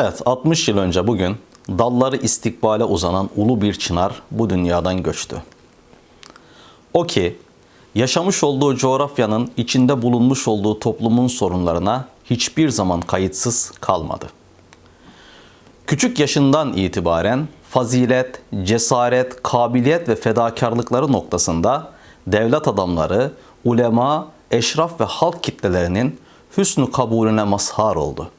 Evet 60 yıl önce bugün dalları istikbale uzanan ulu bir çınar bu dünyadan göçtü. O ki yaşamış olduğu coğrafyanın içinde bulunmuş olduğu toplumun sorunlarına hiçbir zaman kayıtsız kalmadı. Küçük yaşından itibaren fazilet, cesaret, kabiliyet ve fedakarlıkları noktasında devlet adamları, ulema, eşraf ve halk kitlelerinin hüsnü kabulüne mazhar oldu.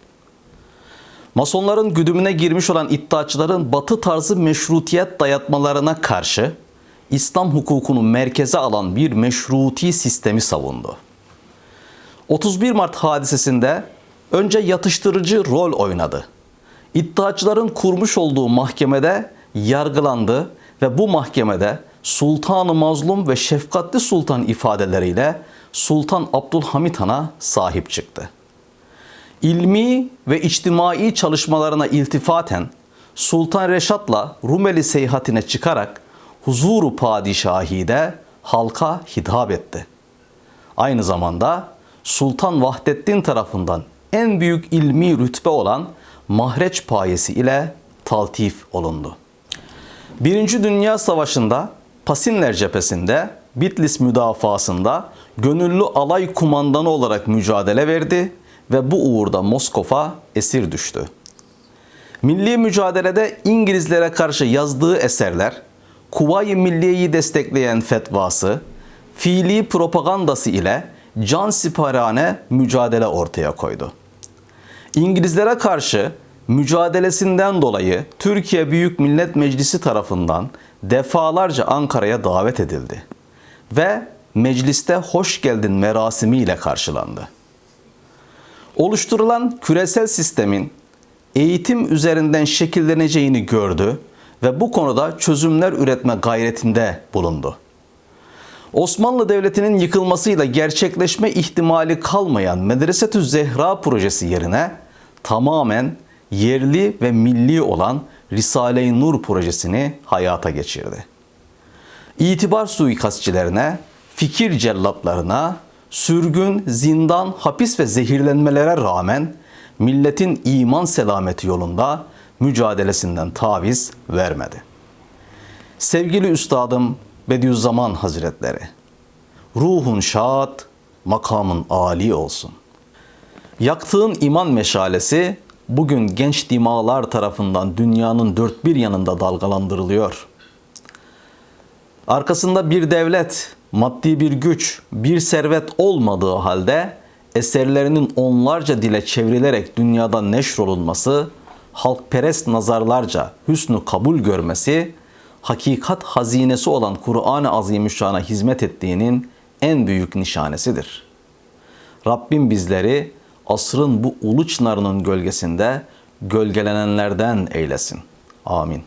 Masonların güdümüne girmiş olan iddiaçıların batı tarzı meşrutiyet dayatmalarına karşı İslam hukukunu merkeze alan bir meşruti sistemi savundu. 31 Mart hadisesinde önce yatıştırıcı rol oynadı. İddiaçıların kurmuş olduğu mahkemede yargılandı ve bu mahkemede Sultan-ı Mazlum ve Şefkatli Sultan ifadeleriyle Sultan Abdülhamit Han'a sahip çıktı. İlmi ve içtimai çalışmalarına iltifaten Sultan Reşat'la Rumeli seyahatine çıkarak huzuru padişahide halka hitap etti. Aynı zamanda Sultan Vahdettin tarafından en büyük ilmi rütbe olan mahreç payesi ile taltif olundu. Birinci Dünya Savaşı'nda Pasinler cephesinde Bitlis müdafasında gönüllü alay kumandanı olarak mücadele verdi ve bu uğurda Moskova esir düştü. Milli mücadelede İngilizlere karşı yazdığı eserler, Kuvayi Milliye'yi destekleyen fetvası, fiili propagandası ile can siparhane mücadele ortaya koydu. İngilizlere karşı mücadelesinden dolayı Türkiye Büyük Millet Meclisi tarafından defalarca Ankara'ya davet edildi ve mecliste hoş geldin merasimiyle karşılandı. Oluşturulan küresel sistemin eğitim üzerinden şekilleneceğini gördü ve bu konuda çözümler üretme gayretinde bulundu. Osmanlı Devleti'nin yıkılmasıyla gerçekleşme ihtimali kalmayan Medresetü Zehra projesi yerine tamamen yerli ve milli olan Risale-i Nur projesini hayata geçirdi. İtibar suikastçilerine, fikir cellatlarına, sürgün, zindan, hapis ve zehirlenmelere rağmen milletin iman selameti yolunda mücadelesinden taviz vermedi. Sevgili Üstadım Bediüzzaman Hazretleri, ruhun şad, makamın âli olsun. Yaktığın iman meşalesi bugün genç dimalar tarafından dünyanın dört bir yanında dalgalandırılıyor. Arkasında bir devlet, maddi bir güç, bir servet olmadığı halde eserlerinin onlarca dile çevrilerek dünyada neşrolunması, halkperest nazarlarca hüsnü kabul görmesi, hakikat hazinesi olan Kur'an-ı Azimüşşan'a hizmet ettiğinin en büyük nişanesidir. Rabbim bizleri asrın bu ulu çınarının gölgesinde gölgelenenlerden eylesin. Amin.